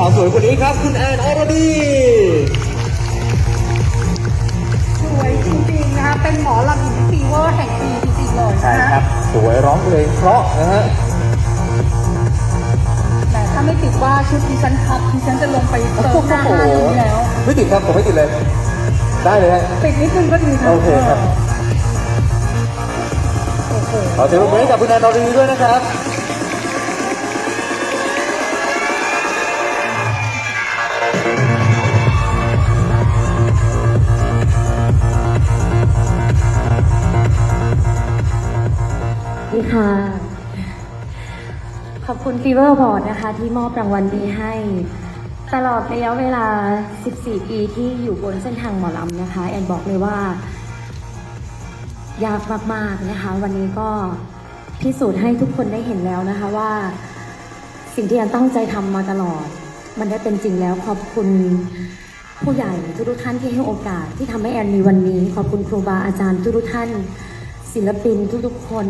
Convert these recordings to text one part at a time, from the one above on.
นี้ครับ คุณแอนอรดี สวยจริงๆนะคะ เป็นหมอลำหญิงฟีเวอร์แห่งปีจริงๆเลยใช่นะครับสวยร้องเพลงเพราะนะฮะ แต่ถ้าไม่ติดว่าชุดดิฉันพับดิฉันจะลงไปเติมหน้าโอ้ห้าโหนี้แล้ว ไม่ติดครับผมไม่ติดเลย ได้เลยฮะปิดนิดนึงก็ดีนะโอเคครับ โอ้โห ขอเสียงปรบมือให้กับคุณแอนอรดีด้วยนะครับ ดีค่ะ ขอบคุณฟีเวอร์บอร์ดนะคะ ที่มอบรางวัลนี้ให้ ตลอดระยะเวลา 14 ปีที่อยู่บนเส้นทางหมอลำนะคะ แอนบอกเลยว่า ยากมากๆนะคะ วันนี้ก็พิสูจน์ให้ทุกคนได้เห็นแล้วนะคะว่า สิ่งที่แอนตั้งใจทำมาตลอด มันได้เป็นจริงแล้วขอบคุณผู้ใหญ่ทุกท่านที่ให้โอกาสที่ทำให้แอนมีวันนี้ ขอบคุณครูบาอาจารย์ทุกท่าน ศิลปินทุกๆคน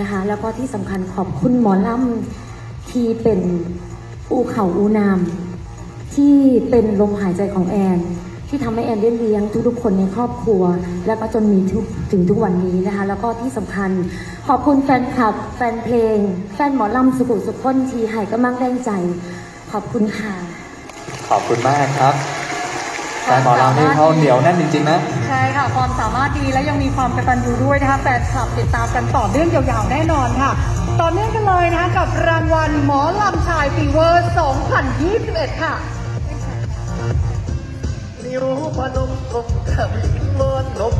นะคะ แล้วก็ที่สำคัญขอบคุณหมอลำที่เป็นอูเข่าอูนามที่เป็นลมหายใจของแอน ที่ทำให้แอนได้เลี้ยงทุกๆคนในครอบครัว แล้วก็จนมีทุกถึงทุกวันนี้นะคะ แล้วก็ที่สำคัญ ขอบคุณแฟนคลับ แฟนเพลง แฟนหมอลำสุขุสุขคนทีไห่ก็มั่งแรงใจ ขอบคุณค่ะ ขอบคุณมากครับแต่หมอลำนี่เขาเหนียวแน่นจริงๆนะ ใช่ค่ะ ความสามารถดีและยังมีความกระตันยูด้วยนะคะแฟนคลับติดตามกันต่อเนื่องยาวๆแน่นอนค่ะ ต่อเนื่องกันเลยนะคะกับรางวัลหมอลำชายฟีเวอร์ 2021 ค่ะ นิ้วพนมกลมกับลิ้นนบ